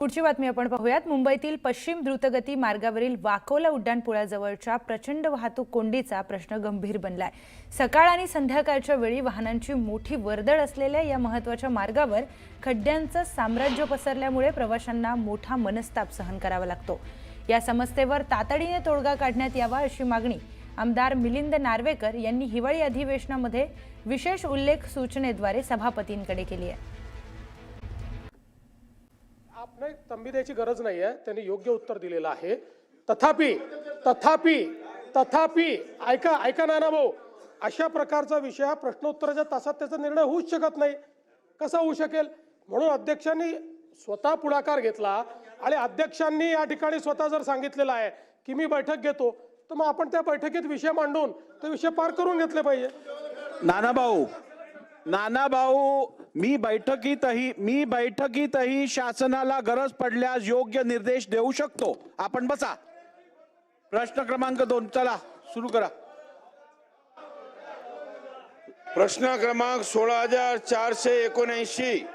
पुढची बातमी आपण पाहूयात. मुंबईतील पश्चिम द्रुतगती मार्गावरील वाकोला उड्डाणपुळाजवळच्या प्रचंड वाहतूक कोंडीचा प्रश्न गंभीर बनलाय. सकाळ आणि संध्याकाळच्या वेळी वाहनांची मोठी वर्दळ असलेल्या या महत्त्वाच्या मार्गावर खड्ड्यांचं साम्राज्य पसरल्यामुळे प्रवाशांना मोठा मनस्ताप सहन करावा लागतो. या समस्येवर तातडीने तोडगा काढण्यात यावा अशी मागणी आमदार मिलिंद नार्वेकर यांनी हिवाळी अधिवेशनामध्ये विशेष उल्लेख सूचनेद्वारे सभापतींकडे केली आहे. नाही तंबी द्यायची गरज नाही आहे त्यांनी योग्य उत्तर दिलेलं आहे. तथापि तथापि तथापि ऐका ऐका ना भाऊ अशा प्रकारचा विषय हा प्रश्नोत्तराच्या तासात त्याचा निर्णय होऊच शकत नाही. कसा होऊ शकेल? म्हणून अध्यक्षांनी स्वतः पुढाकार घेतला आणि अध्यक्षांनी या ठिकाणी स्वतः जर सांगितलेलं आहे की मी बैठक घेतो तर मग आपण त्या बैठकीत विषय मांडून ते विषय पार करून घेतले पाहिजे. नाना भाऊ नाना भाऊ मी बैठकीतही मी बैठकीतही शासनाला गरज पडल्यास योग्य निर्देश देऊ शकतो. आपण बसा. प्रश्न क्रमांक दोन चला सुरू करा. प्रश्न क्रमांक सोळा हजार चारशे एकोणऐंशी.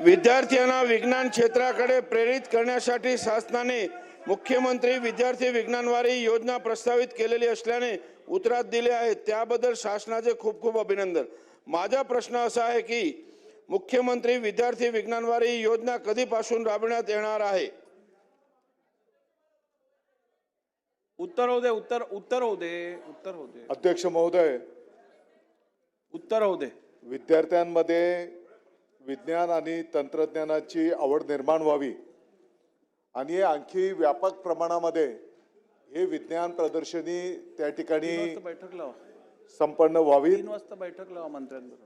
विद्यार्थ्यांना विज्ञान क्षेत्राकडे प्रेरित करण्यासाठी शासनाने मुख्यमंत्री विद्यार्थी विज्ञानवारी योजना प्रस्तावित केलेली असल्याने उत्तरात दिले आहे त्याबद्दल शासनाचे खूप खूप अभिनंदन. माझा प्रश्न असा आहे की मुख्यमंत्री विद्यार्थी विज्ञानवारी योजना कधीपासून राबविण्यात येणार आहे? उत्तर होऊ दे उत्तर उत्तर होऊ दे उत्तर होऊ दे. अध्यक्ष महोदय. उत्तर होऊ दे. विद्यार्थ्यांमध्ये विज्ञान आणि तंत्रज्ञानाची आवड निर्माण व्हावी. आणि हे आणखी व्यापक प्रमाणामध्ये हे विज्ञान प्रदर्शनी त्या ठिकाणी बैठक लावा. संपन्न व्हावी. तीन वाजता बैठक लावा मंत्र्यांबरोबर.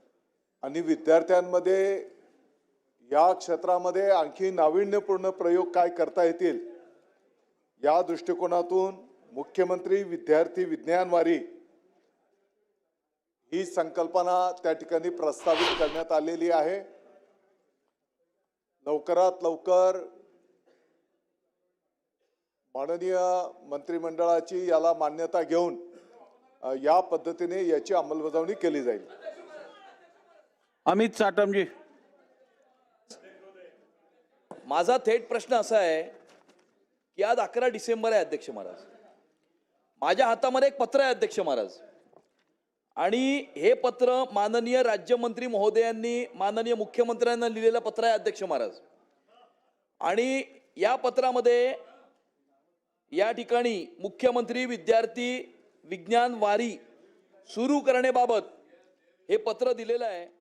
आणि विद्यार्थ्यांमध्ये या क्षेत्रामध्ये आणखी नाविन्यपूर्ण प्रयोग काय करता येतील या दृष्टिकोनातून मुख्यमंत्री विद्यार्थी विज्ञानवारी ही संकल्पना त्या ठिकाणी प्रस्तावित करण्यात आलेली आहे. लवकरात लवकर माननीय मंत्रिमंडळाची याला मान्यता घेऊन या पद्धतीने याची अंमलबजावणी केली जाईल. अमित साटमजी. माझा थेट प्रश्न असा आहे की आज अकरा डिसेंबर आहे अध्यक्ष महाराज. माझ्या हातामध्ये एक पत्र आहे अध्यक्ष महाराज. आणि हे पत्र माननीय राज्यमंत्री महोदयांनी माननीय मुख्यमंत्र्यांना लिहिलेलं पत्र आहे अध्यक्ष महाराज. आणि या पत्रामध्ये या ठिकाणी मुख्यमंत्री विद्यार्थी विज्ञान वारी सुरू करण्याबाबत हे पत्र दिलेलं आहे.